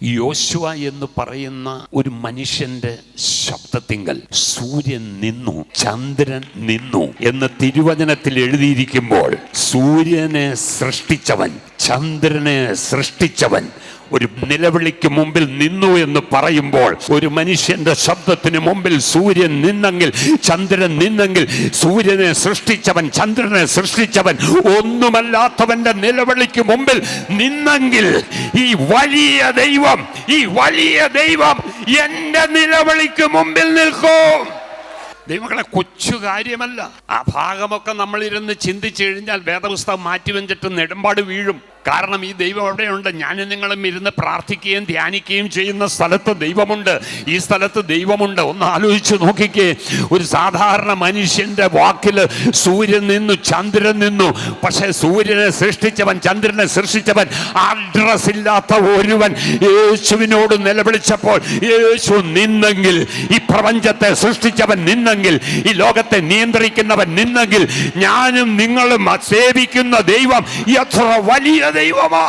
യോശുവ എന്ന് പറയുന്ന ഒരു മനുഷ്യന്റെ ശബ്ദത്തിങ്കൽ. സൂര്യൻ നിന്നു ചന്ദ്രൻ നിന്നു എന്ന് തിരുവചനത്തിൽ എഴുതിയിരിക്കുമ്പോൾ സൂര്യനെ സൃഷ്ടിച്ചവൻ ചന്ദ്രനെ സൃഷ്ടിച്ചവൻ ഒരു നിലവിളിക്ക് മുമ്പിൽ നിന്നു എന്ന് പറയുമ്പോൾ ഒരു മനുഷ്യന്റെ ശബ്ദത്തിന് മുമ്പിൽ സൂര്യൻ നിന്നെങ്കിൽ ചന്ദ്രൻ നിന്നെങ്കിൽ സൂര്യനെ സൃഷ്ടിച്ചവൻ ചന്ദ്രനെ സൃഷ്ടിച്ചവൻ ഒന്നുമല്ലാത്തവന്റെ നിലവിളിക്ക് മുമ്പിൽ നിന്നെങ്കിൽ ഈ വലിയ ദൈവം ഈ വലിയ ദൈവം എന്റെ നിലവിളിക്ക് മുമ്പിൽ നിൽക്കും. ദൈവങ്ങളെ കൊച്ചു കാര്യമല്ല. ആ ഭാഗമൊക്കെ നമ്മളിരുന്ന് ചിന്തിച്ചു കഴിഞ്ഞാൽ വേദപുസ്തകം മാറ്റി വെച്ചിട്ട് നെടുമ്പാട് വീഴും. കാരണം ഈ ദൈവം എവിടെയുണ്ട് ഞാനും നിങ്ങളും ഇരുന്ന് പ്രാർത്ഥിക്കുകയും ധ്യാനിക്കുകയും ചെയ്യുന്ന സ്ഥലത്ത് ദൈവമുണ്ട്. ഈ സ്ഥലത്ത് ദൈവമുണ്ട്. ഒന്ന് ആലോചിച്ച് നോക്കിക്കേ. ഒരു സാധാരണ മനുഷ്യന്റെ വാക്കിൽ സൂര്യൻ നിന്നു ചന്ദ്രൻ നിന്നു. പക്ഷേ സൂര്യനെ സൃഷ്ടിച്ചവൻ ചന്ദ്രനെ സൃഷ്ടിച്ചവൻ അഡ്രസ് ഇല്ലാത്ത ഒരുവൻ യേശുവിനോട് നിലവിളിച്ചപ്പോൾ യേശു നിന്നെങ്കിൽ ഈ പ്രപഞ്ചത്തെ സൃഷ്ടിച്ചവൻ നിന്നെങ്കിൽ ഈ ലോകത്തെ നിയന്ത്രിക്കുന്നവൻ നിന്നെങ്കിൽ ഞാനും നിങ്ങളും സേവിക്കുന്ന ദൈവം എത്ര വലിയ ദൈവമാ?